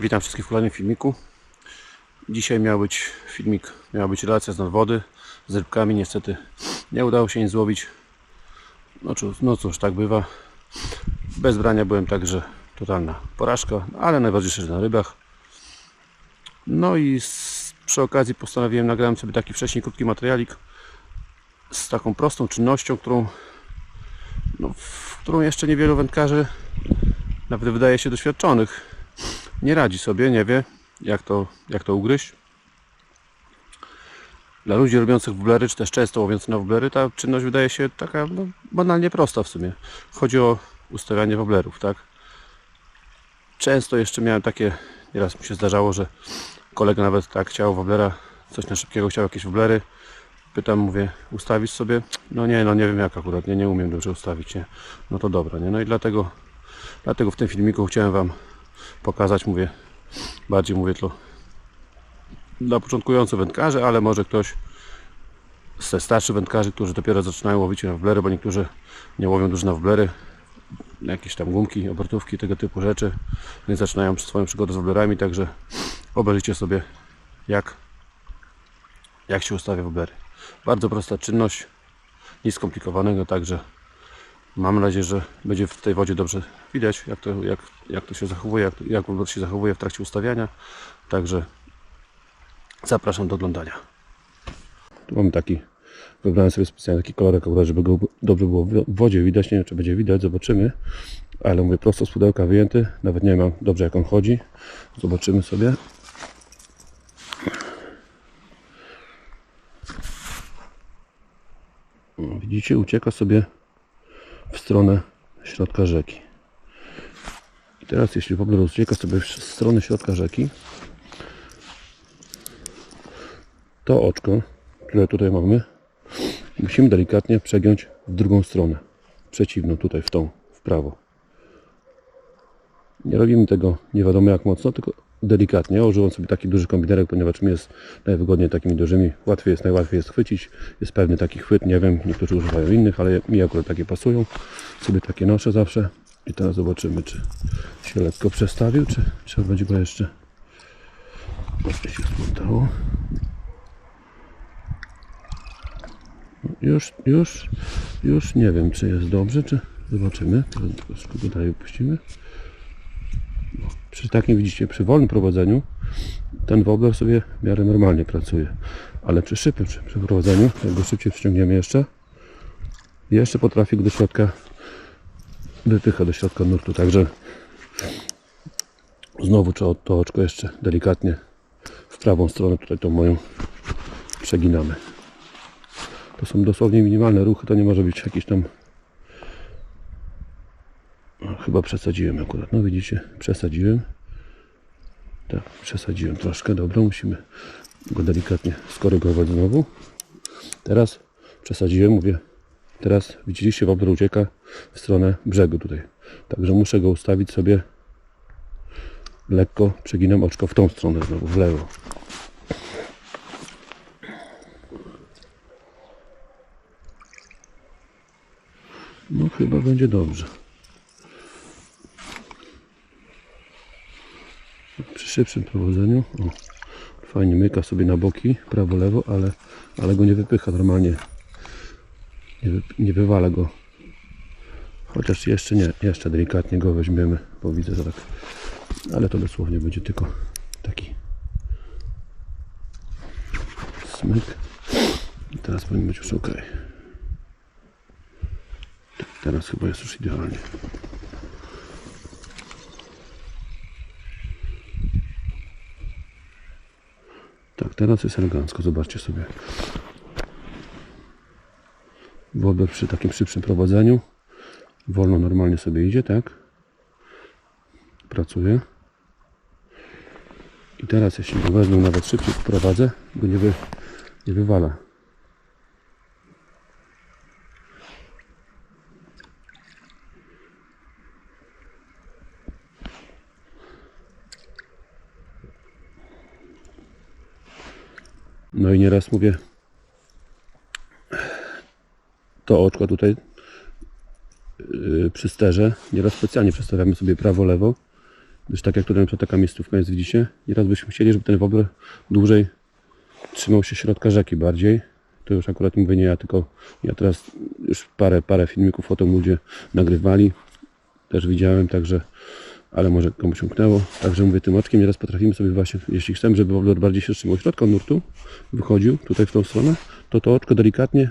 Witam wszystkich w kolejnym filmiku. Dzisiaj miał być filmik, miała być relacja z nadwody z rybkami. Niestety nie udało się nic złowić. No cóż, no cóż, tak bywa. Bez brania byłem także totalna porażka, ale najważniejsze, że na rybach. No i z, przy okazji postanowiłem, nagrałem sobie taki wcześniej krótki materialik z taką prostą czynnością, którą, no, w którą jeszcze niewielu wędkarzy, nawet wydaje się doświadczonych, nie radzi sobie, nie wie jak to, jak to ugryźć. Dla ludzi robiących woblery, czy też często łowiących na woblery, ta czynność wydaje się taka no, banalnie prosta w sumie. Chodzi o ustawianie woblerów, tak? Często jeszcze miałem takie, nieraz mi się zdarzało, że kolega nawet tak chciał woblera, coś na szybkiego chciał jakieś woblery. Pytam, mówię, ustawić sobie? No nie, no nie wiem jak akurat, nie, nie umiem dobrze ustawić, nie? No to dobra, nie? No i dlatego, dlatego w tym filmiku chciałem Wam pokazać, mówię, bardziej mówię to dla początkujących wędkarzy, ale może ktoś z te starszych wędkarzy, którzy dopiero zaczynają łowić na woblery, bo niektórzy nie łowią dużo na woblery, jakieś tam gumki, obrotówki, tego typu rzeczy, więc zaczynają swoją przygodę z woblerami, także obejrzyjcie sobie jak, jak się ustawia woblery. Bardzo prosta czynność, nic skomplikowanego, także Mam nadzieję, że będzie w tej wodzie dobrze widać, jak to, jak, jak to się zachowuje, jak, jak się zachowuje w trakcie ustawiania. Także zapraszam do oglądania. Tu mamy taki, wybrałem sobie specjalnie taki kolorek, żeby go dobrze było w wodzie widać. Nie wiem, czy będzie widać, zobaczymy. Ale mówię, prosto z pudełka wyjęty. Nawet nie wiem dobrze, jak on chodzi. Zobaczymy sobie. Widzicie, ucieka sobie stronę środka rzeki. I teraz jeśli wobler ucieka sobie w stronę środka rzeki, to oczko, które tutaj mamy, musimy delikatnie przegiąć w drugą stronę. Przeciwną, tutaj w tą, w prawo. Nie robimy tego nie wiadomo jak mocno, tylko delikatnie. Używam sobie taki duży kombinerek, ponieważ mi jest najwygodniej takimi dużymi. Łatwiej jest, najłatwiej jest chwycić. Jest pewny taki chwyt, nie wiem, niektórzy używają innych, ale mi akurat takie pasują. Sobie takie noszę zawsze. I teraz zobaczymy, czy się lekko przestawił, czy trzeba będzie go jeszcze jeszcze się splątało. Już, już, już nie wiem, czy jest dobrze, czy zobaczymy. Teraz Troszkę go dalej opuścimy przy takim widzicie, przy wolnym prowadzeniu ten wobler sobie w miarę normalnie pracuje. Ale przy szybkim przy przeprowadzeniu, jak go szybciej wciągniemy jeszcze, jeszcze potrafi do środka wypycha do środka nurtu. Także znowu trzeba to oczko jeszcze delikatnie w prawą stronę, tutaj tą moją przeginamy. To są dosłownie minimalne ruchy, to nie może być jakiś tam chyba przesadziłem akurat. No widzicie, przesadziłem. Tak, przesadziłem troszkę. Dobra, musimy go delikatnie skorygować znowu. Teraz przesadziłem, mówię. Teraz widzieliście, wobler ucieka w stronę brzegu tutaj. Także muszę go ustawić sobie lekko. Przeginam oczko w tą stronę znowu, w lewo. No chyba będzie dobrze. Przy szybszym prowadzeniu. O, fajnie myka sobie na boki, prawo, lewo, ale, ale go nie wypycha normalnie. Nie, wy, nie wywala go. Chociaż jeszcze nie, jeszcze delikatnie go weźmiemy bo widzę, że tak ale to dosłownie będzie tylko taki smyk. I teraz powinien być już ok. Teraz chyba jest już idealnie Tak, teraz jest elegancko, zobaczcie sobie. Wobler przy takim szybszym prowadzeniu. Wolno, normalnie sobie idzie, tak? Pracuje. I teraz, jeśli go wezmę, nawet szybciej prowadzę, go nie, wy, nie wywala. No i nieraz mówię, to oczko tutaj yy, przy sterze, nieraz specjalnie przestawiamy sobie prawo-lewo Gdyż tak jak tutaj na przykład taka miejscówka jest, widzicie? Nieraz byśmy chcieli, żeby ten wobler dłużej trzymał się środka rzeki bardziej. To już akurat mówię nie ja, tylko ja teraz już parę, parę filmików o tym ludzie nagrywali. Też widziałem, także ale może komuś umknęło. Także mówię, tym oczkiem nieraz potrafimy sobie właśnie, jeśli chcemy, żeby wobler bardziej się trzymał środka nurtu, wychodził tutaj w tą stronę, to to oczko delikatnie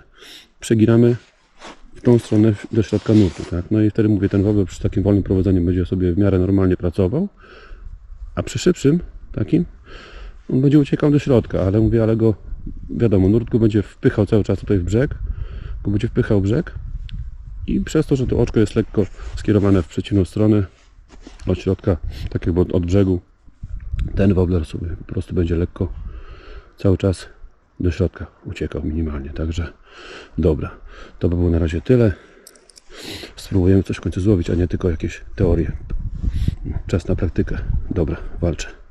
przeginamy w tą stronę do środka nurtu, tak? No i wtedy mówię, ten wobler przy takim wolnym prowadzeniu będzie sobie w miarę normalnie pracował, a przy szybszym takim on będzie uciekał do środka, ale mówię, ale go wiadomo, nurt go będzie wpychał cały czas tutaj w brzeg, go będzie wpychał brzeg i przez to, że to oczko jest lekko skierowane w przeciwną stronę od środka, tak jakby od, od brzegu, ten wobler sobie po prostu będzie lekko cały czas do środka uciekał minimalnie. Także dobra, to by było na razie tyle. Spróbujemy coś w końcu złowić, a nie tylko jakieś teorie. Czas na praktykę. Dobra, walczę.